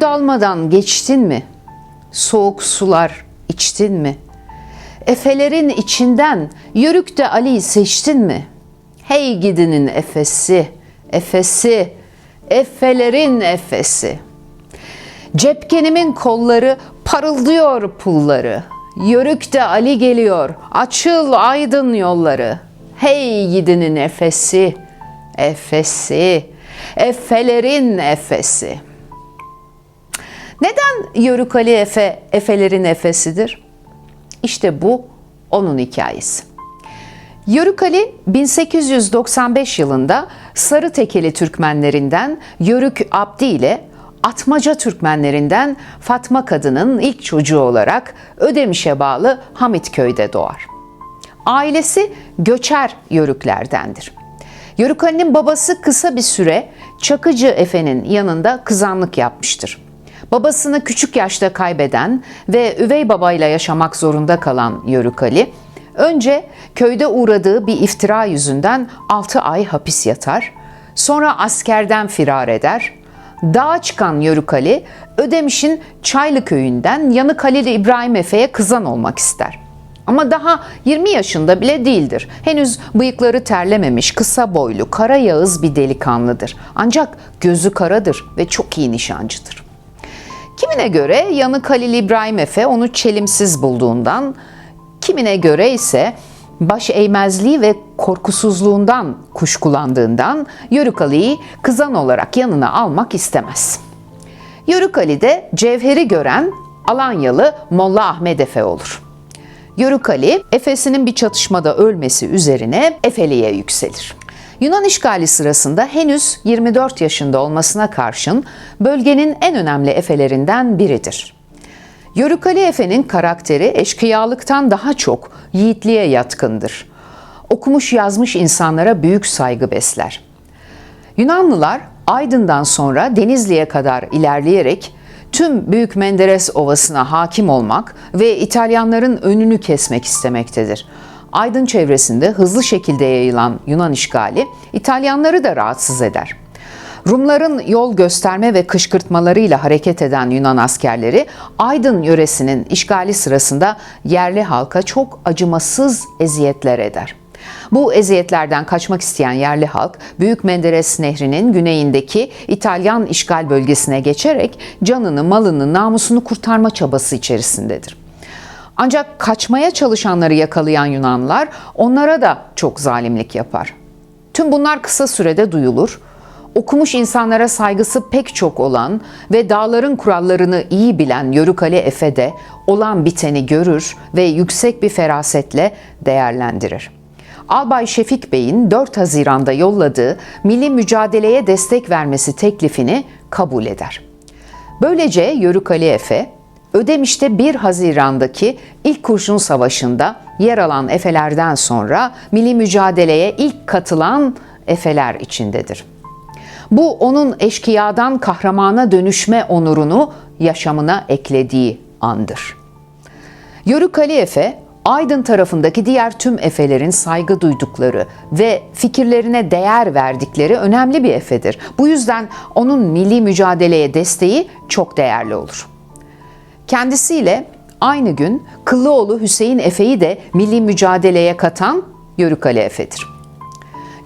Dalmadan geçtin mi? Soğuk sular içtin mi? Efelerin içinden yörükte Ali'yi seçtin mi? Hey gidinin efesi, efesi, efelerin efesi. Cepkenimin kolları parıldıyor pulları. Yörükte Ali geliyor, açıl aydın yolları. Hey gidinin efesi, efesi, efelerin efesi. Neden Yörük Ali Efe, Efelerin Efesidir? İşte bu onun hikayesi. Yörük Ali 1895 yılında Sarı Tekeli Türkmenlerinden Yörük Abdi ile Atmaca Türkmenlerinden Fatma Kadın'ın ilk çocuğu olarak Ödemiş'e bağlı Hamitköy'de doğar. Ailesi göçer Yörüklerdendir. Yörük Ali'nin babası kısa bir süre Çakıcı Efe'nin yanında kızanlık yapmıştır. Babasını küçük yaşta kaybeden ve üvey babayla yaşamak zorunda kalan Yörük Ali, önce köyde uğradığı bir iftira yüzünden 6 ay hapis yatar, sonra askerden firar eder, dağa çıkan Yörük Ali, Ödemiş'in Çaylı köyünden Yanık Halil İbrahim Efe'ye kızan olmak ister. Ama daha 20 yaşında bile değildir. Henüz bıyıkları terlememiş, kısa boylu, kara yağız bir delikanlıdır. Ancak gözü karadır ve çok iyi nişancıdır. Kimine göre yanık Halil İbrahim Efe onu çelimsiz bulduğundan, kimine göre ise baş eğmezliği ve korkusuzluğundan kuşkulandığından Yörük Ali'yi kızan olarak yanına almak istemez. Yörük Ali de cevheri gören Alanyalı Molla Ahmet Efe olur. Yörük Ali, Efes'inin bir çatışmada ölmesi üzerine Efeli'ye yükselir. Yunan işgali sırasında henüz 24 yaşında olmasına karşın bölgenin en önemli efelerinden biridir. Yörük Ali Efe'nin karakteri eşkıyalıktan daha çok yiğitliğe yatkındır. Okumuş yazmış insanlara büyük saygı besler. Yunanlılar Aydın'dan sonra Denizli'ye kadar ilerleyerek tüm Büyük Menderes Ovası'na hakim olmak ve İtalyanların önünü kesmek istemektedir. Aydın çevresinde hızlı şekilde yayılan Yunan işgali İtalyanları da rahatsız eder. Rumların yol gösterme ve kışkırtmalarıyla hareket eden Yunan askerleri Aydın yöresinin işgali sırasında yerli halka çok acımasız eziyetler eder. Bu eziyetlerden kaçmak isteyen yerli halk Büyük Menderes Nehri'nin güneyindeki İtalyan işgal bölgesine geçerek canını, malını, namusunu kurtarma çabası içerisindedir. Ancak kaçmaya çalışanları yakalayan Yunanlar onlara da çok zalimlik yapar. Tüm bunlar kısa sürede duyulur. Okumuş insanlara saygısı pek çok olan ve dağların kurallarını iyi bilen Yörük Ali Efe de olan biteni görür ve yüksek bir ferasetle değerlendirir. Albay Şefik Bey'in 4 Haziran'da yolladığı milli mücadeleye destek vermesi teklifini kabul eder. Böylece Yörük Ali Efe, Ödemiş'te 1 Haziran'daki ilk kurşun savaşında yer alan Efelerden sonra milli mücadeleye ilk katılan Efeler içindedir. Bu onun eşkıyadan kahramana dönüşme onurunu yaşamına eklediği andır. Yörük Ali Efe, Aydın tarafındaki diğer tüm Efelerin saygı duydukları ve fikirlerine değer verdikleri önemli bir Efedir. Bu yüzden onun milli mücadeleye desteği çok değerli olur. Kendisiyle aynı gün Kıllıoğlu Hüseyin Efe'yi de milli mücadeleye katan Yörük Ali Efe'dir.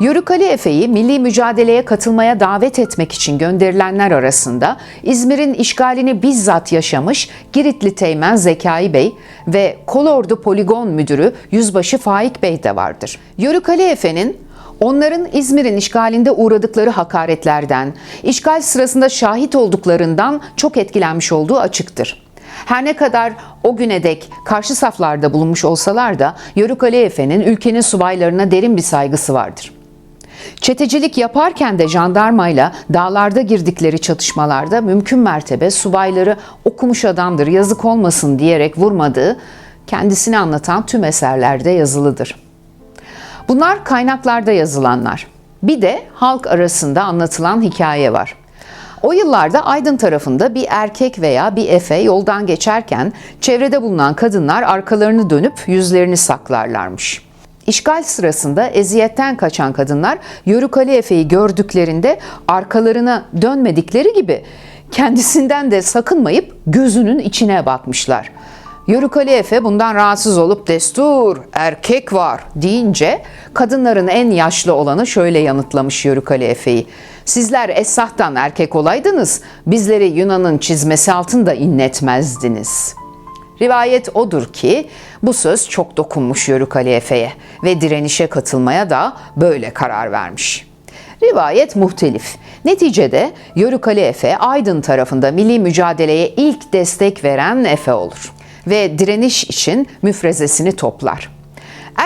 Yörük Ali Efe'yi milli mücadeleye katılmaya davet etmek için gönderilenler arasında İzmir'in işgalini bizzat yaşamış Giritli Teğmen Zekai Bey ve Kolordu Poligon Müdürü Yüzbaşı Faik Bey de vardır. Yörük Ali Efe'nin onların İzmir'in işgalinde uğradıkları hakaretlerden, işgal sırasında şahit olduklarından çok etkilenmiş olduğu açıktır. Her ne kadar o güne dek karşı saflarda bulunmuş olsalar da Yörük Ali Efe'nin ülkenin subaylarına derin bir saygısı vardır. Çetecilik yaparken de jandarmayla dağlarda girdikleri çatışmalarda mümkün mertebe subayları okumuş adamdır yazık olmasın diyerek vurmadığı kendisini anlatan tüm eserlerde yazılıdır. Bunlar kaynaklarda yazılanlar. Bir de halk arasında anlatılan hikaye var. O yıllarda Aydın tarafında bir erkek veya bir efe yoldan geçerken çevrede bulunan kadınlar arkalarını dönüp yüzlerini saklarlarmış. İşgal sırasında eziyetten kaçan kadınlar Yörük Ali Efe'yi gördüklerinde arkalarına dönmedikleri gibi kendisinden de sakınmayıp gözünün içine bakmışlar. Yörük Ali Efe bundan rahatsız olup destur erkek var deyince kadınların en yaşlı olanı şöyle yanıtlamış Yörük Ali Efe'yi. Sizler Esah'tan erkek olaydınız bizleri Yunan'ın çizmesi altında inletmezdiniz.'' Rivayet odur ki bu söz çok dokunmuş Yörük Ali Efe'ye ve direnişe katılmaya da böyle karar vermiş. Rivayet muhtelif. Neticede Yörük Ali Efe Aydın tarafında milli mücadeleye ilk destek veren Efe olur ve direniş için müfrezesini toplar.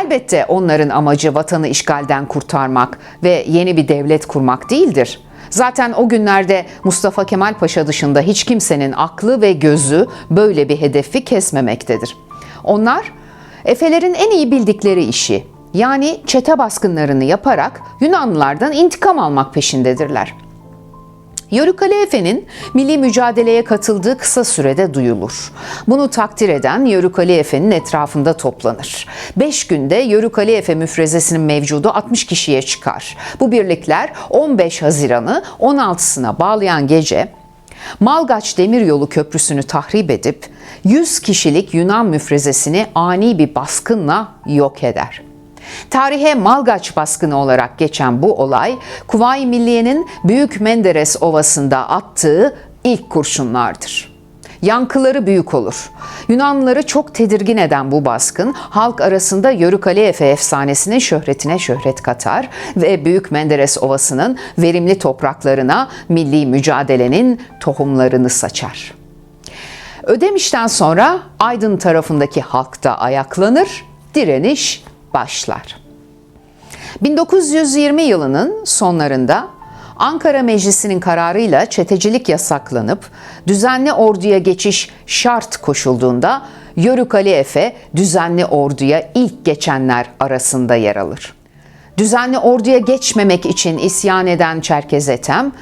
Elbette onların amacı vatanı işgalden kurtarmak ve yeni bir devlet kurmak değildir. Zaten o günlerde Mustafa Kemal Paşa dışında hiç kimsenin aklı ve gözü böyle bir hedefi kesmemektedir. Onlar Efelerin en iyi bildikleri işi yani çete baskınlarını yaparak Yunanlılardan intikam almak peşindedirler. Yörük Ali Efe'nin milli mücadeleye katıldığı kısa sürede duyulur. Bunu takdir eden Yörük Ali Efe'nin etrafında toplanır. Beş günde Yörük Ali Efe müfrezesinin mevcudu 60 kişiye çıkar. Bu birlikler 15 Haziran'ı 16'sına bağlayan gece Malgaç Demiryolu Köprüsü'nü tahrip edip 100 kişilik Yunan müfrezesini ani bir baskınla yok eder. Tarihe Malgaç baskını olarak geçen bu olay, Kuvayi Milliye'nin Büyük Menderes Ovası'nda attığı ilk kurşunlardır. Yankıları büyük olur. Yunanlıları çok tedirgin eden bu baskın halk arasında Yörük Ali Efe efsanesinin şöhretine şöhret katar ve Büyük Menderes Ovası'nın verimli topraklarına milli mücadelenin tohumlarını saçar. Ödemiş'ten sonra Aydın tarafındaki halk da ayaklanır, direniş başlar. 1920 yılının sonlarında Ankara Meclisi'nin kararıyla çetecilik yasaklanıp düzenli orduya geçiş şart koşulduğunda Yörük Ali Efe düzenli orduya ilk geçenler arasında yer alır. Düzenli orduya geçmemek için isyan eden Çerkez Ethem,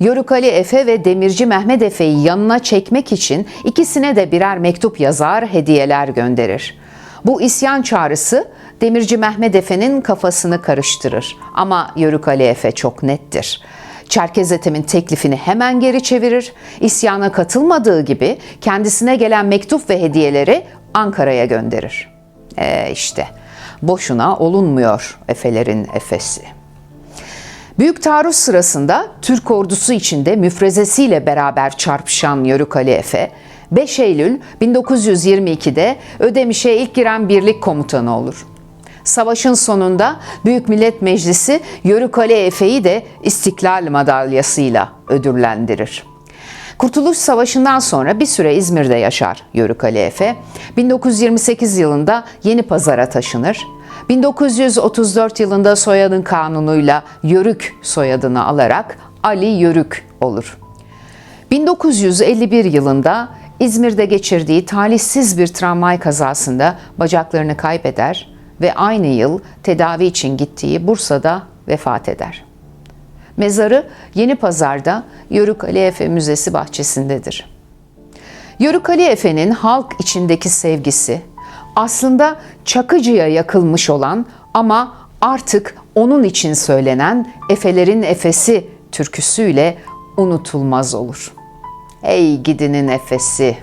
Yörük Ali Efe ve Demirci Mehmet Efe'yi yanına çekmek için ikisine de birer mektup yazar, hediyeler gönderir. Bu isyan çağrısı Demirci Mehmet Efe'nin kafasını karıştırır ama Yörük Ali Efe çok nettir. Çerkez Ethem'in teklifini hemen geri çevirir. İsyana katılmadığı gibi kendisine gelen mektup ve hediyeleri Ankara'ya gönderir. E işte boşuna olunmuyor Efelerin Efesi. Büyük taarruz sırasında Türk ordusu içinde müfrezesiyle beraber çarpışan Yörük Ali Efe, 5 Eylül 1922'de Ödemiş'e ilk giren birlik komutanı olur. Savaşın sonunda Büyük Millet Meclisi Yörük Ali Efe'yi de İstiklal Madalyası'yla ödüllendirir. Kurtuluş Savaşı'ndan sonra bir süre İzmir'de yaşar Yörük Ali Efe. 1928 yılında Yeni Pazar'a taşınır. 1934 yılında soyadın kanunuyla Yörük soyadını alarak Ali Yörük olur. 1951 yılında İzmir'de geçirdiği talihsiz bir tramvay kazasında bacaklarını kaybeder ve aynı yıl tedavi için gittiği Bursa'da vefat eder. Mezarı Yeni Pazar'da Yörük Ali Efe Müzesi bahçesindedir. Yörük Ali Efe'nin halk içindeki sevgisi aslında Çakıcı'ya yakılmış olan ama artık onun için söylenen Efelerin Efesi türküsüyle unutulmaz olur. Ey gidinin efesi,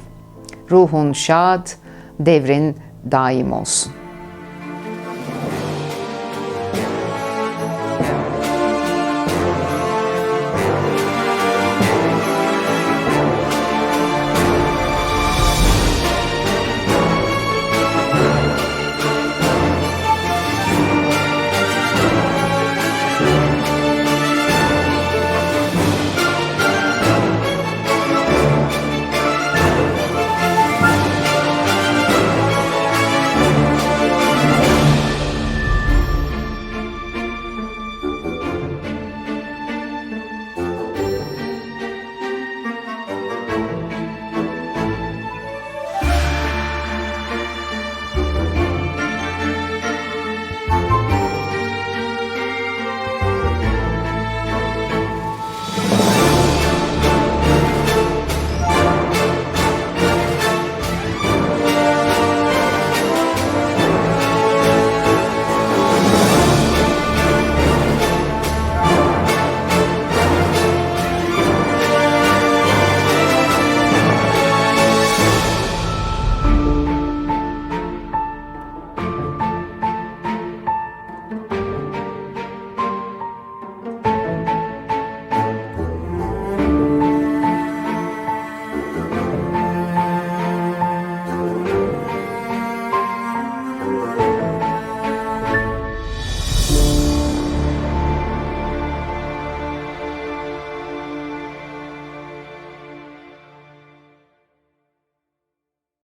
ruhun şad, devrin daim olsun.